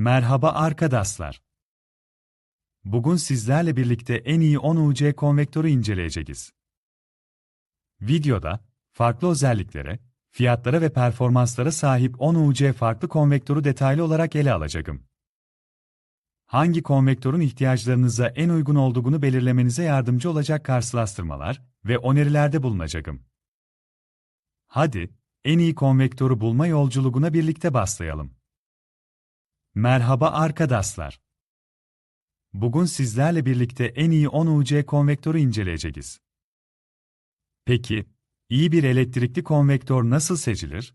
Merhaba arkadaşlar. Bugün sizlerle birlikte en iyi 10 UC konvektörü inceleyeceğiz. Videoda, farklı özelliklere, fiyatlara ve performanslara sahip 10 UC farklı konvektörü detaylı olarak ele alacağım. Hangi konvektörün ihtiyaçlarınıza en uygun olduğunu belirlemenize yardımcı olacak karşılaştırmalar ve önerilerde bulunacağım. Hadi, en iyi konvektörü bulma yolculuğuna birlikte başlayalım. Merhaba arkadaşlar. Bugün sizlerle birlikte en iyi 10 UC konvektörü inceleyeceğiz. Peki, iyi bir elektrikli konvektör nasıl seçilir?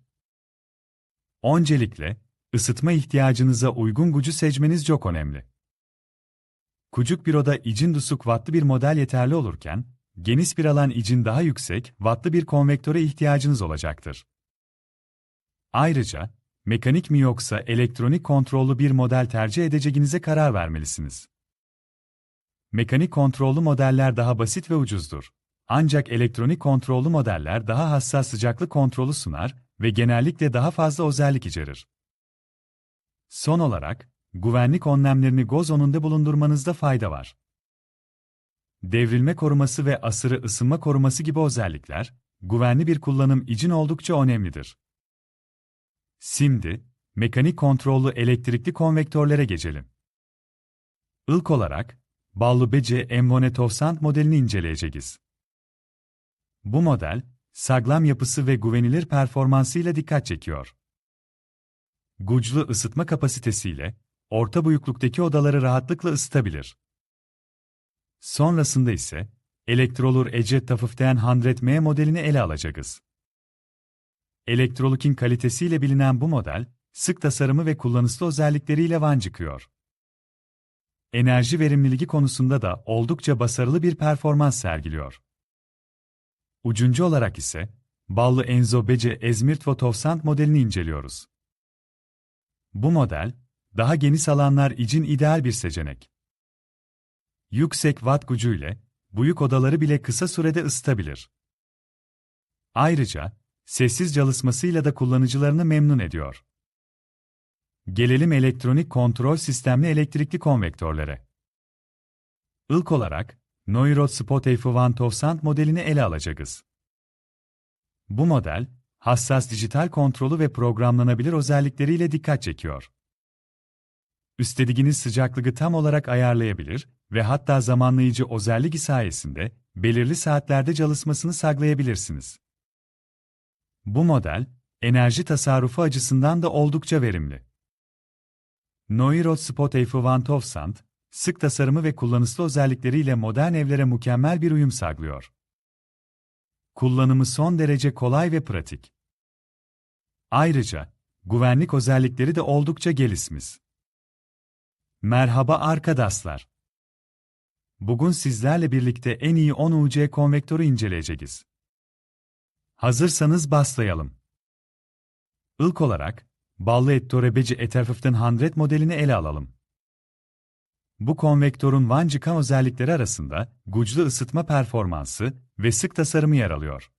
Öncelikle, ısıtma ihtiyacınıza uygun gücü seçmeniz çok önemli. Kucuk bir oda için düşük wattlı bir model yeterli olurken, geniş bir alan için daha yüksek wattlı bir konvektöre ihtiyacınız olacaktır. Ayrıca, mekanik mi yoksa elektronik kontrollü bir model tercih edeceğinize karar vermelisiniz. Mekanik kontrollü modeller daha basit ve ucuzdur. Ancak elektronik kontrollü modeller daha hassas sıcaklık kontrolü sunar ve genellikle daha fazla özellik içerir. Son olarak, güvenlik önlemlerini göz önünde bulundurmanızda fayda var. Devrilme koruması ve asırı ısınma koruması gibi özellikler, güvenli bir kullanım için oldukça önemlidir. Şimdi, mekanik kontrollü elektrikli konvektörlere geçelim. İlk olarak, Ballı BC Emvonetovsant modelini inceleyeceğiz. Bu model, sağlam yapısı ve güvenilir performansıyla dikkat çekiyor. Güçlü ısıtma kapasitesiyle, orta büyüklükteki odaları rahatlıkla ısıtabilir. Sonrasında ise, Electrolur Ece Tafıften 100M modelini ele alacağız. Elektroluk'in kalitesiyle bilinen bu model, sık tasarımı ve kullanışlı özellikleriyle van çıkıyor. Enerji verimliliği konusunda da oldukça başarılı bir performans sergiliyor. Ucuncu olarak ise, Ballı Enzo Bece Ezmirt Fotovsant modelini inceliyoruz. Bu model, daha geniş alanlar için ideal bir seçenek. Yüksek watt gücüyle, büyük odaları bile kısa sürede ısıtabilir. Ayrıca, sessiz çalışmasıyla da kullanıcılarını memnun ediyor. Gelelim elektronik kontrol sistemli elektrikli konvektörlere. İlk olarak, Neurot Spot F1 modelini ele alacağız. Bu model, hassas dijital kontrolü ve programlanabilir özellikleriyle dikkat çekiyor. Üstlediginiz sıcaklığı tam olarak ayarlayabilir ve hatta zamanlayıcı özelliği sayesinde belirli saatlerde çalışmasını sağlayabilirsiniz. Bu model, enerji tasarrufu açısından da oldukça verimli. Neurot Spot F1 sık tasarımı ve kullanışlı özellikleriyle modern evlere mükemmel bir uyum sağlıyor. Kullanımı son derece kolay ve pratik. Ayrıca, güvenlik özellikleri de oldukça gelişmiş. Merhaba arkadaşlar. Bugün sizlerle birlikte en iyi 10 UC konvektörü inceleyeceğiz. Hazırsanız başlayalım. İlk olarak, Ballı Ettore Beci Etterfiften 100 modelini ele alalım. Bu konvektörün Van Cika özellikleri arasında güçlü ısıtma performansı ve sık tasarımı yer alıyor.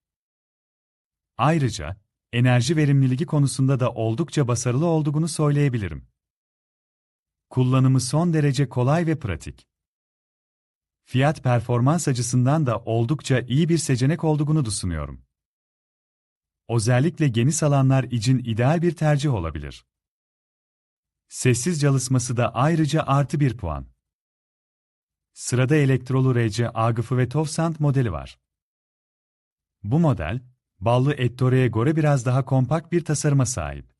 Ayrıca, enerji verimliliği konusunda da oldukça başarılı olduğunu söyleyebilirim. Kullanımı son derece kolay ve pratik. Fiyat performans açısından da oldukça iyi bir seçenek olduğunu düşünüyorum. Özellikle geniş alanlar için ideal bir tercih olabilir. Sessiz çalışması da ayrıca artı bir puan. Sırada Elektrolu RC Agıfı ve Tovsant modeli var. Bu model, ballı Ettore'ye göre biraz daha kompakt bir tasarıma sahip.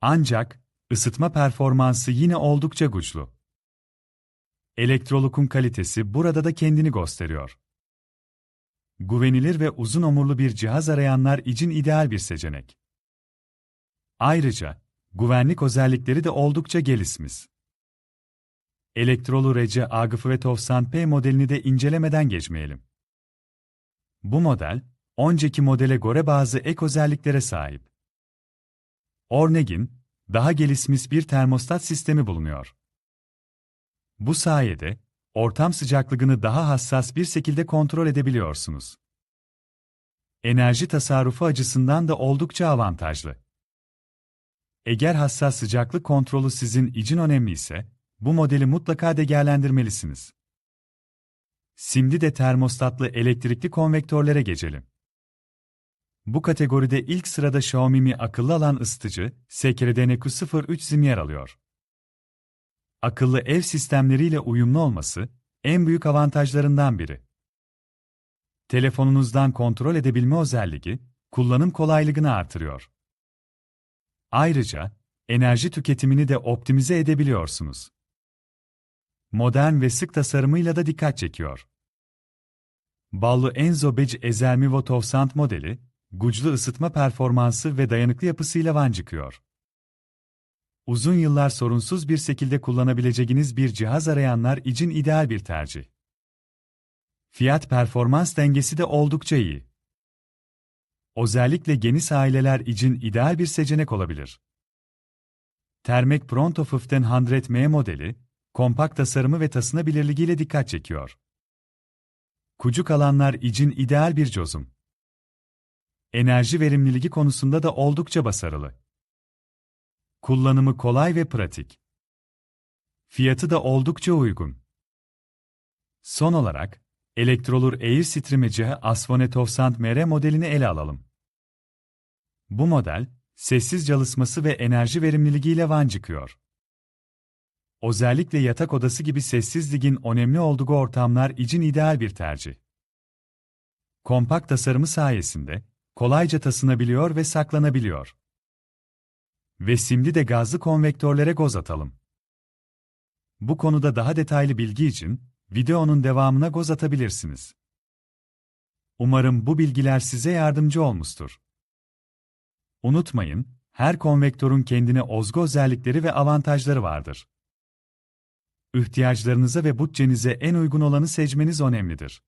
Ancak, ısıtma performansı yine oldukça güçlü. Elektrolukun kalitesi burada da kendini gösteriyor. Güvenilir ve uzun omurlu bir cihaz arayanlar için ideal bir seçenek. Ayrıca, güvenlik özellikleri de oldukça gelişmiş. Elektrolu Rece Agıfı ve Tovsan P modelini de incelemeden geçmeyelim. Bu model, önceki modele göre bazı ek özelliklere sahip. Ornegin, daha gelişmiş bir termostat sistemi bulunuyor. Bu sayede, ortam sıcaklığını daha hassas bir şekilde kontrol edebiliyorsunuz. Enerji tasarrufu açısından da oldukça avantajlı. Eğer hassas sıcaklık kontrolü sizin için önemli ise, bu modeli mutlaka değerlendirmelisiniz. Şimdi de termostatlı elektrikli konvektörlere geçelim. Bu kategoride ilk sırada Xiaomi Mi akıllı alan ısıtıcı, SKRDNQ03 Zim yer alıyor. Akıllı ev sistemleriyle uyumlu olması, en büyük avantajlarından biri. Telefonunuzdan kontrol edebilme özelliği, kullanım kolaylığını artırıyor. Ayrıca, enerji tüketimini de optimize edebiliyorsunuz. Modern ve sık tasarımıyla da dikkat çekiyor. Ballı Enzo Bec Ezelmi Votovsant modeli, güçlü ısıtma performansı ve dayanıklı yapısıyla van çıkıyor. Uzun yıllar sorunsuz bir şekilde kullanabileceğiniz bir cihaz arayanlar için ideal bir tercih. Fiyat performans dengesi de oldukça iyi. Özellikle geniş aileler için ideal bir seçenek olabilir. Termek Pronto 1500M modeli, kompakt tasarımı ve taşınabilirliğiyle dikkat çekiyor. Kucuk alanlar için ideal bir çözüm. Enerji verimliliği konusunda da oldukça başarılı. Kullanımı kolay ve pratik. Fiyatı da oldukça uygun. Son olarak, Electrolur Air Stream'e Asvonetovsand MR modelini ele alalım. Bu model, sessiz çalışması ve enerji verimliliğiyle van çıkıyor. Özellikle yatak odası gibi sessizliğin önemli olduğu ortamlar için ideal bir tercih. Kompakt tasarımı sayesinde, kolayca taşınabiliyor ve saklanabiliyor. Ve şimdi de gazlı konvektörlere göz atalım. Bu konuda daha detaylı bilgi için, videonun devamına göz atabilirsiniz. Umarım bu bilgiler size yardımcı olmuştur. Unutmayın, her konvektörün kendine özgü özellikleri ve avantajları vardır. İhtiyaçlarınıza ve bütçenize en uygun olanı seçmeniz önemlidir.